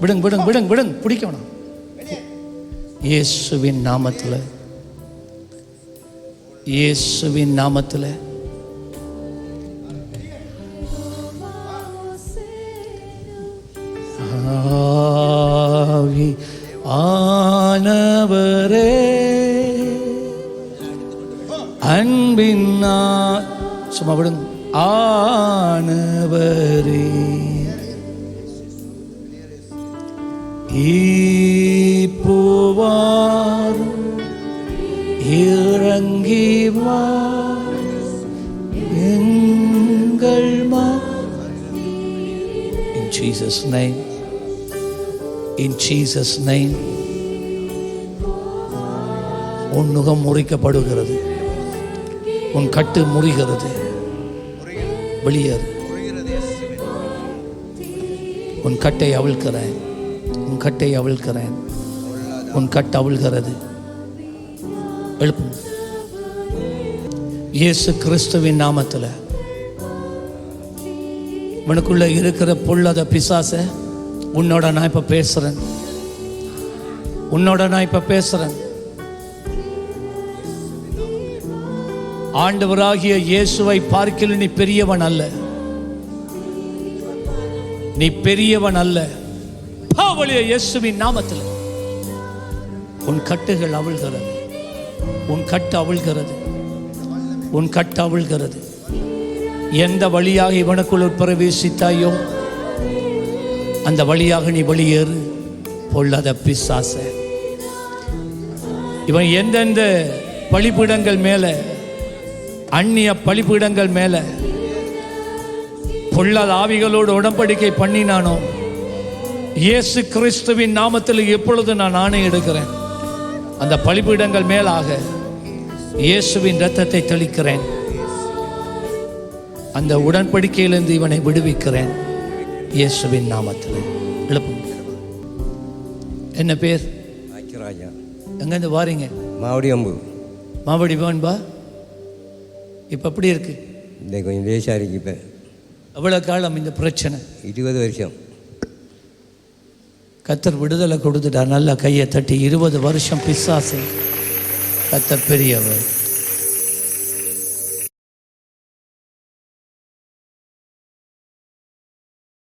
விடுங்க விடுங்க விடுங்க விடுங்க. பிடிக்க வேணாம். இயேசுவின் நாமத்தில் இயேசுவின் நாமத்தில். ஆவி ஆனவரே அன்பின் சும்மா விடுங்க. ஆனவரே ஈப்புவார் இறங்கி வா எங்கள் மா In Jesus' name. In Jesus' name. உன் முகம் முறிக்கப்படுகிறது உன் கட்டு முறிகிறது வெளியேறு. உன் கட்டை அவிழ்க்கிறேன். உன் கட்டை அவிழ்க்கிறேன். உன் கட்டு அவிழ்கிறது. எழுப்பு. இயேசு கிறிஸ்துவின் நாமத்தில். உனக்குள்ள இருக்கிற பொல்லாத பிசாச உன்னோட நான் இப்போ பேசுறேன். உன்னோட நான் இப்போ பேசுறேன். ஆண்டவராகிய இயேசுவை பார்க்கல நீ பெரியவன் அல்ல. நீ பெரியவன் அல்ல. பாவலிய இயேசுவின் நாமத்தில். உன் கட்டுகள் அவிழ்கிறது. உன் கட்டு அவிழ்கிறது. உன் கட்டு அவிழ்கிறது. எந்த வழியாக இவனுக்குள் பிரவேசித்தாயோ அந்த வழியாக நீ வெளியேறு. பொல்லாத பிசாச. இவன் எந்தெந்த பழிப்பிடங்கள் மேலே அந்நிய பலிபீடங்கள் மேல பொல்லாத ஆவிகளோடு உடன்படிக்கை பண்ணினானோ? இயேசு கிறிஸ்துவின் நாமத்தில் எப்பொழுது நான் ஆணை எடுக்கிறேன்? அந்த பலிபீடங்கள் மேலாக இயேசுவின் இரத்தத்தை தெளிக்கிறேன். அந்த உடன்படிக்கையிலிருந்து இவனை விடுவிக்கிறேன். இயேசுவின் நாமத்தில். எழுப்புங்க என்ன பேர்? எங்கேருந்து வாரீங்க? மாவடி அம்பு மாவடி பவன்பா இப்போ எப்படி இருக்கு. இந்த கொஞ்சம் லேசாக இருக்கு இப்போ. எவ்வளோ காலம் இந்த பிரச்சனை? இருபது வருஷம். கத்தர் விடுதலை கொடுத்துட்டார். நல்லா கையை தட்டி இருபது வருஷம் பிசாசு. கத்தர் பெரியவர்.